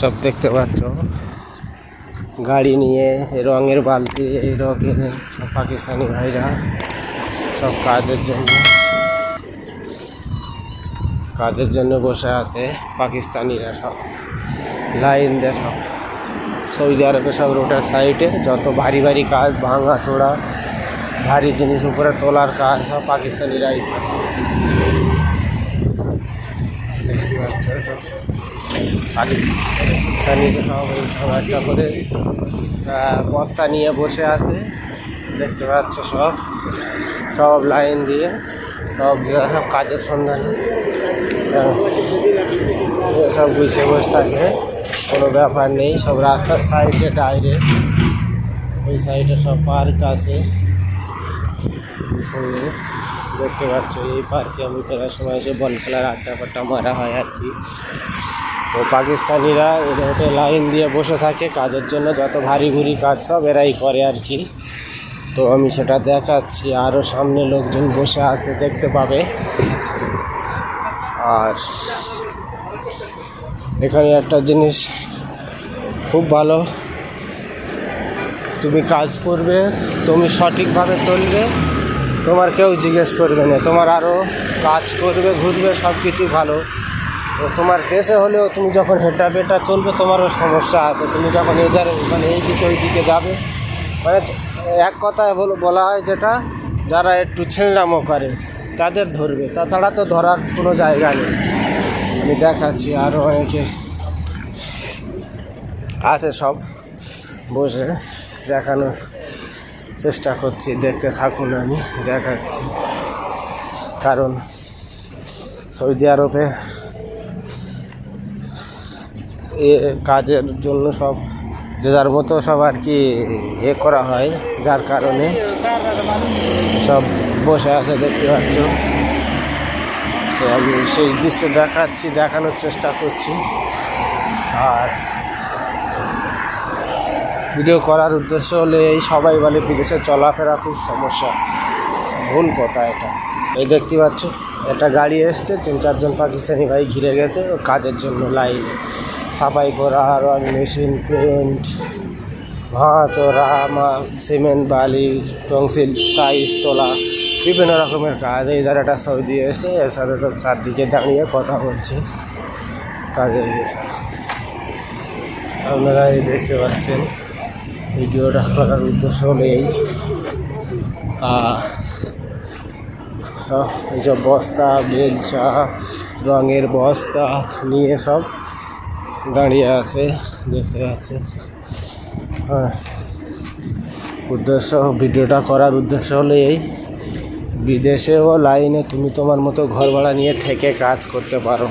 সব দেখতে পাচ্ছ। গাড়ি নিয়ে, রঙের বালতি, এই রঙের সব পাকিস্তানি ভাইরা সব কাজের জন্য কাজের জন্য বসে আছে পাকিস্তানিরা সব লাইন দিয়ে সব। সৌদি আরবে সব রোডের সাইডে যত ভারী ভারী কাজ, ভাঙা টোড়া ভারী জিনিস উপরে তোলার কাজ সব পাকিস্তানিরাই দেখতে পাচ্ছ একটা করে বস্তা নিয়ে বসে আছে। দেখতে পাচ্ছ সব। সব লাইন দিয়ে, সব সব কাজের সন্ধানে। সব গুছিয়ে বসে থাকে। কোনো ব্যাপার নেই, সব রাস্তার সাইডে ডাইরেক্ট ওই সাইডে সব পার্ক আছে। দেখতে পাচ্ছ, এই পার্কে আমি ফেরার সময় এসে বল খেলার আড্ডা ফাড্ডা মারা হয় আর কি। তো পাকিস্তানিরা রোডে লাইন দিয়ে বসে থাকে, কাজের জন্য যত ভারী ভুরি কাজ সব এরাই করে আর কি। তো আমি সেটা দেখাচ্ছি আরও সামনে লোকজন বসে আছে, দেখতে পাবে। আর এখানে একটা জিনিস খুব ভালো, তুমি কাজ করবে, তুমি সঠিকভাবে চলবে। তোমার কেউ জিজ্ঞেস করবে না, তোমার আরও কাজ করবে, ঘুরবে সব কিছু ভালো। তো তোমার দেশে হলেও তুমি যখন হেঁটা বেটা চলবে, তোমারও সমস্যা আছে। তুমি যখন এদের মানে এই দিকে ওই দিকে যাবে মানে এক কথায় বল- বলা হয় যেটা, যারা একটু ছেলনামো করে, তাদের ধরবে। তাছাড়া তো ধরার কোনো জায়গা নেই। আমি দেখাচ্ছি আরও অনেকে আছে সব, বসে দেখানোর। চেষ্টা করছি, দেখতে থাকুন আমি, দেখাচ্ছি। কারণ সৌদি আরবে এ কাজের জন্য সব যে যার মতো সব আর কি এ করা হয়, যার কারণে সব বসে আছে, দেখতে পাচ্ছ। তো আমি সেই দৃশ্য দেখাচ্ছি, দেখানোর চেষ্টা করছি। আর ভিডিও করার উদ্দেশ্য হলে এই সবাই বলে বিদেশে চলাফেরা খুব সমস্যা। ভুল কথা এটা। এই দেখতে পাচ্ছ, একটা গাড়ি এসছে, তিন চারজন পাকিস্তানি ভাই ঘিরে গেছে কাজের জন্য লাইন। সাফাই করা রং মেশিন পেন্ট ভাঁজ ওরা সিমেন্ট বালি টংসিল টাইস তোলা, বিভিন্ন রকমের কাজ। এই জায়গাটা সৌদি এসে এর সাথে তো চারদিকে দাঁড়িয়ে কথা বলছে। কাজের আপনারা এই দেখতে পাচ্ছেন। ভিডিওটা করার উদ্দেশ্য হলো এই। এইসব বস্তা বেলচা রঙের বস্তা নিয়ে সব দাঁড়িয়ে আছে, দেখতে পাচ্ছে হ্যাঁ উদ্দেশ্য, ভিডিওটা করার উদ্দেশ্য হলো এই। বিদেশেও লাইনে তুমি তোমার মতো ঘর ভাড়া নিয়ে থেকে কাজ করতে পারো।